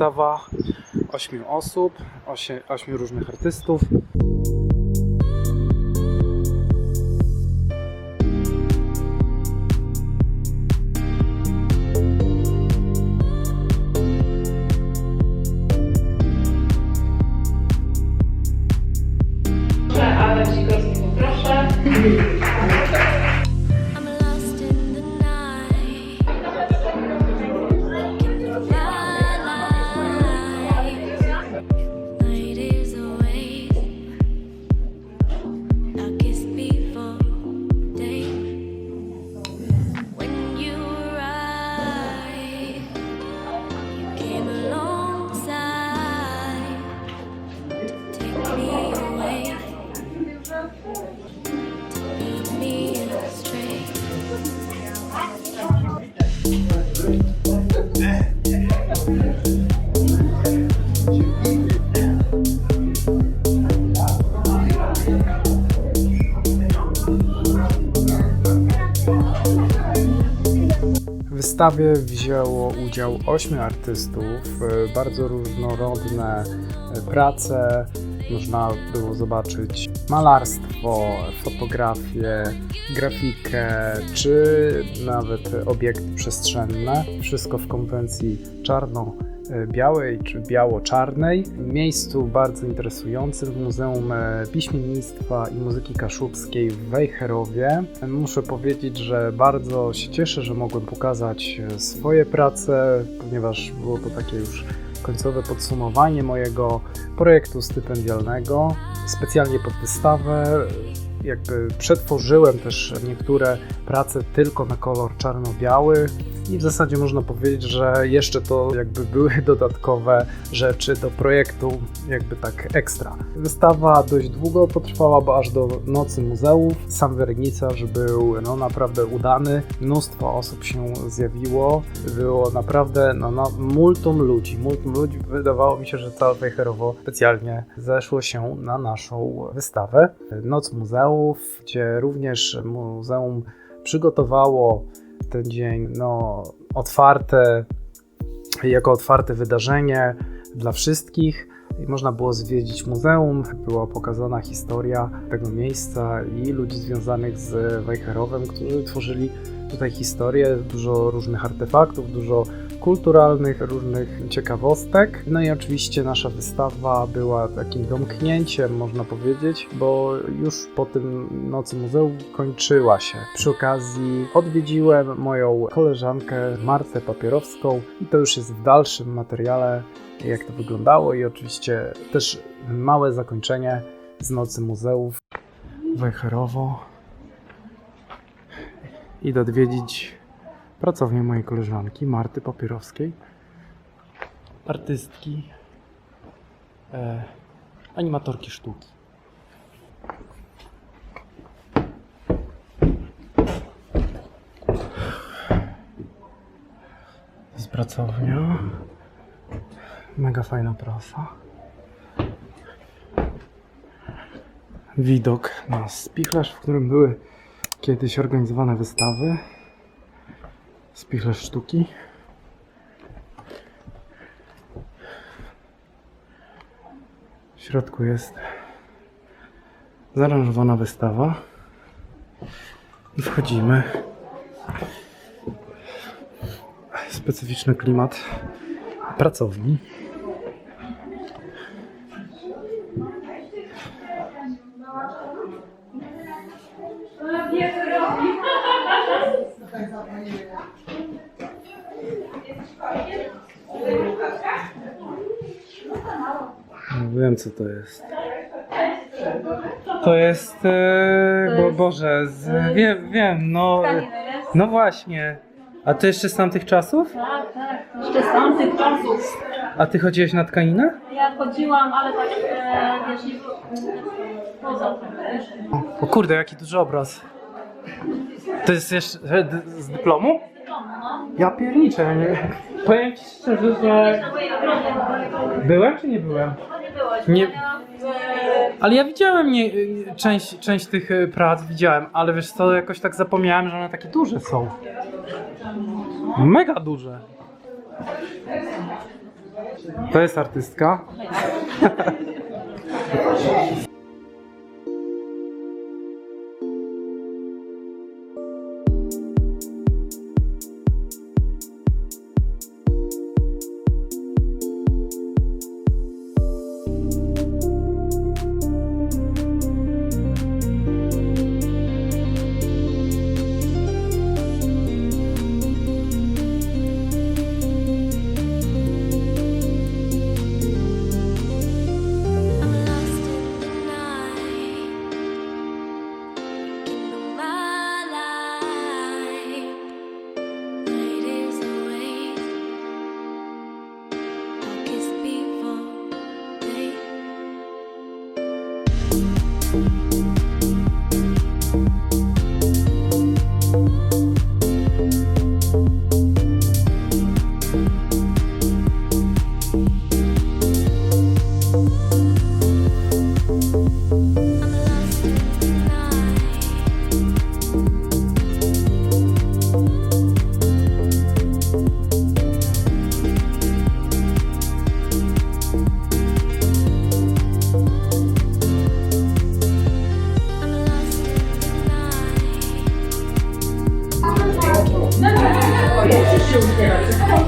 wystawa ośmiu osób, osie, ośmiu różnych artystów. W wystawie wzięło udział ośmiu artystów, e, bardzo różnorodne e, prace. Można było zobaczyć malarstwo, fotografię, grafikę, czy nawet obiekty przestrzenne. Wszystko w konwencji czarno-białej czy biało-czarnej. Miejscu bardzo interesującym w Muzeum e, Piśmiennictwa i Muzyki Kaszubskiej w Wejherowie. Muszę powiedzieć, że bardzo się cieszę, że mogłem pokazać e, swoje prace, ponieważ było to takie już końcowe podsumowanie mojego projektu stypendialnego. Specjalnie pod wystawę jakby przetworzyłem też niektóre prace tylko na kolor czarno-biały i w zasadzie można powiedzieć, że jeszcze to jakby były dodatkowe rzeczy do projektu, jakby tak ekstra. Wystawa dość długo potrwała, bo aż do nocy muzeów. Sam wernisaż był no, naprawdę udany. Mnóstwo osób się zjawiło. Było naprawdę no, no, multum ludzi. Multum ludzi. Wydawało mi się, że całe Wejherowo specjalnie zeszło się na naszą wystawę. Noc muzeów, gdzie również muzeum przygotowało ten dzień no, otwarte, jako otwarte wydarzenie dla wszystkich. Można było zwiedzić muzeum, była pokazana historia tego miejsca i ludzi związanych z Wejherowem, którzy tworzyli tutaj historię, dużo różnych artefaktów, dużo kulturalnych, różnych ciekawostek. No i oczywiście nasza wystawa była takim domknięciem, można powiedzieć, bo już po tym Nocy Muzeum kończyła się. Przy okazji odwiedziłem moją koleżankę Martę Papierowską i to już jest w dalszym materiale, jak to wyglądało i oczywiście też małe zakończenie z Nocy Muzeów. Wejherowo. Idę odwiedzić pracownię mojej koleżanki Marty Papierowskiej, artystki, e, animatorki sztuki. To jest pracownia. Mega fajna prasa. Widok na spichlerz, w którym były kiedyś organizowane wystawy. Spichlerz sztuki. W środku jest zaaranżowana wystawa. I wchodzimy. Specyficzny klimat pracowni. No, Wiem co to jest. To jest. E, bo, Boże, z, wiem, wiem, no. No właśnie. A to jeszcze z tamtych czasów? Tak, tak. Jeszcze z tamtych czasów. A ty chodziłeś na tkaninę? Ja chodziłam, ale tak e, wiesz, nie poza tym. O kurde, jaki duży obraz. To jest jeszcze z dyplomu? Ja pierniczę, nie? Powiem ci szczerze, że byłem czy nie byłem? Nie Ale ja widziałem nie, część, część tych e, prac, widziałem, ale wiesz co, jakoś tak zapomniałem, że one takie duże są. Mega duże. To jest artystka. Tutaj,